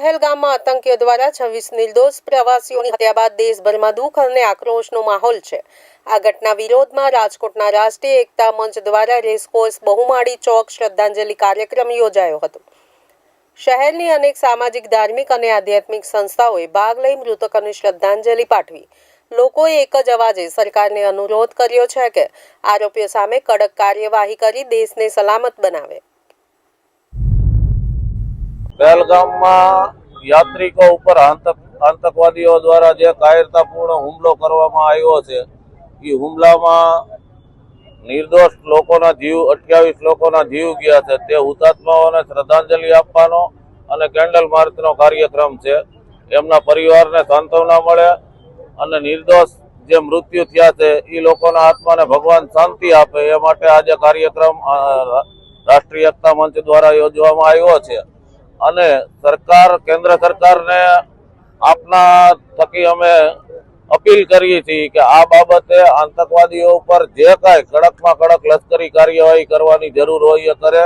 પહેલગામમાં આતંકીઓ દ્વારા છવ્વીસ નિર્દોષ પ્રવાસીઓની હત્યા બાદ દેશભરમાં દુઃખ અને આક્રોશનો માહોલ છે. આ ઘટના વિરોધમાં રાજકોટના રાષ્ટ્રીય એકતા મંચ દ્વારા રેસકોર્સ બહુમાળી ચોક શ્રદ્ધાંજલિ કાર્યક્રમ યોજાયો હતો. શહેરની અનેક સામાજિક, ધાર્મિક અને આધ્યાત્મિક સંસ્થાઓએ ભાગ લઈ મૃતકોને શ્રદ્ધાંજલિ પાઠવી. લોકોએ એક જ અવાજે સરકારને અનુરોધ કર્યો છે કે આરોપીઓ સામે કડક કાર્યવાહી કરી દેશને સલામત બનાવે. પહેલગામમાં યાત્રિકો ઉપર આતંક, આતંકવાદીઓ દ્વારા જે કાયરતાપૂર્ણ હુમલો કરવામાં આવ્યો છે, એ હુમલામાં નિર્દોષ લોકોના જીવ, અઠ્યાવીસ લોકોના જીવ ગયા છે. તે હુતાત્માઓને શ્રદ્ધાંજલિ આપવાનો અને કેન્ડલ માર્ચનો કાર્યક્રમ છે. એમના પરિવારને સાંત્વના મળે અને નિર્દોષ જે મૃત્યુ થયા છે, એ લોકોના આત્માને ભગવાન શાંતિ આપે. એ માટે આજે કાર્યક્રમ રાષ્ટ્રીય એકતા મંચ દ્વારા યોજવામાં આવ્યો છે. અને સરકાર, કેન્દ્ર સરકારને આપના થકી અમે અપીલ કરીએ છીએ કે આ બાબતે આતંકવાદીઓ ઉપર જે કાંઈ કડકમાં કડક લશ્કરી કાર્યવાહી કરવાની જરૂર હોય એ કરે.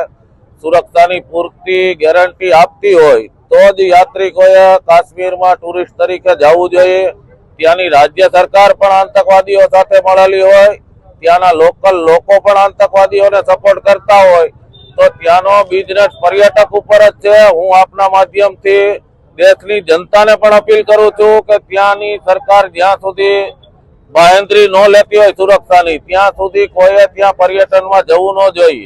સુરક્ષાની પૂરતી ગેરંટી આપતી હોય તો જ યાત્રિકોએ કાશ્મીરમાં ટુરિસ્ટ તરીકે જવું જોઈએ. ત્યાંની રાજ્ય સરકાર પણ આતંકવાદીઓ સાથે મળેલી હોય. ત્યાંના લોકલ લોકો પણ આતંકવાદીઓને સપોર્ટ કરતા હોય. તો ત્યાંનો બિઝનેસ પર્યટક ઉપર જ છે. હું આપના માધ્યમથી દેશની જનતાને પણ અપીલ કરું છું કે ત્યાંની સરકાર જ્યાં સુધી બાહેંધરી ન લેતી હોય સુરક્ષાની, ત્યાં સુધી કોઈએ ત્યાં પર્યટનમાં જવું ન જોઈએ.